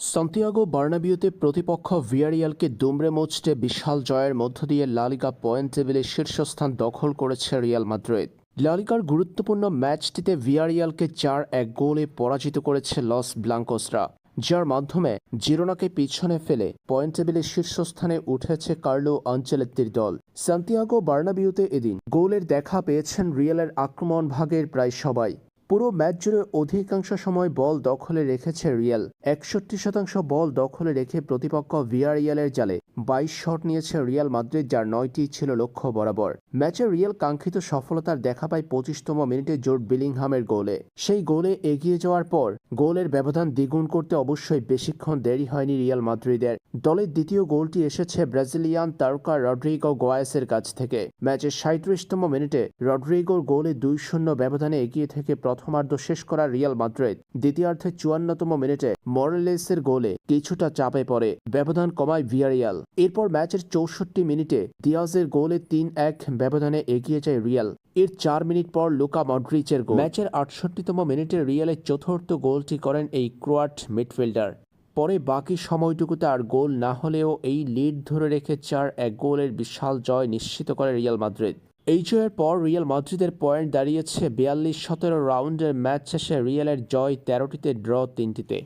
Santiago বার্নাবিউতে প্রতিপক্ষ ভিয়ারিয়ালকে দুমড়ে মুচড়ে বিশাল জয়ের মধ্য দিয়ে লালিগা পয়েন্ট টেবিলে শীর্ষস্থান দখল করেছে রিয়াল মাদ্রিদ। লালিকার গুরুত্বপূর্ণ ম্যাচটিতে ভিয়ারিয়ালকে চার এক গোলে পরাজিত করেছে লস ব্লাঙ্কোসরা, যার মাধ্যমে জিরোনাকে পিছনে ফেলে পয়েন্ট টেবিলে শীর্ষস্থানে উঠেছে কার্লো আঞ্চেলেত্তির দল। সান্তিয়াগো বার্নাবিউতে এদিন গোলের দেখা পেয়েছেন রিয়ালের আক্রমণ ভাগের প্রায় সবাই। পুরো ম্যাচ জুড়ে অধিকাংশ সময় বল দখলে রেখেছে রিয়াল। একষট্টি শতাংশ বল দখলে রেখে প্রতিপক্ষ ভিয়ারিয়ালের জালে বাইশ শট নিয়েছে রিয়াল মাদ্রিদ, যার নয়টি ছিল লক্ষ্য বরাবর। ম্যাচে রিয়াল কাঙ্ক্ষিত সফলতার দেখা পায় পঁচিশতম মিনিটে জোট বিলিংহামের গোলে। সেই গোলে এগিয়ে যাওয়ার পর গোলের ব্যবধান দ্বিগুণ করতে অবশ্যই বেশিক্ষণ দেরি হয়নি রিয়াল মাদ্রিদের। দলের দ্বিতীয় গোলটি এসেছে ব্রাজিলিয়ান তারকা রড্রিগো গোয়াসের কাছ থেকে। ম্যাচের সাঁত্রিশতম মিনিটে রড্রিগোর গোলে দুই শূন্য ব্যবধানে এগিয়ে থেকে প্রথমার্ধ শেষ করা রিয়াল মাদ্রিদ। দ্বিতীয়ার্ধে চুয়ান্নতম মিনিটে মরেলেসের গোলে কিছুটা চাপে পড়ে, ব্যবধান কমায় ভিয়ারিয়াল। এরপর ম্যাচের চৌষট্টি মিনিটে দিয়াজের গোলে তিন এক ব্যবধানে এগিয়ে যায় রিয়াল। এর চার মিনিট পর লুকা মডরিচের গোল। ম্যাচের আটষট্টিতম মিনিটে রিয়ালের চতুর্থ গোলটি করেন এই ক্রোয়াট মিডফিল্ডার। পরে বাকি সময়টুকুতে আর গোল না হলেও এই লিড ধরে রেখে চার এক গোলের বিশাল জয় নিশ্চিত করে রিয়াল মাদ্রিদ। এই জয়ের পর রিয়াল মাদ্রিদের পয়েন্ট দাঁড়িয়েছে বিয়াল্লিশ সতেরো রাউন্ডের ম্যাচ শেষে রিয়ালের জয় তেরোটিতে ড্র তিনটিতে।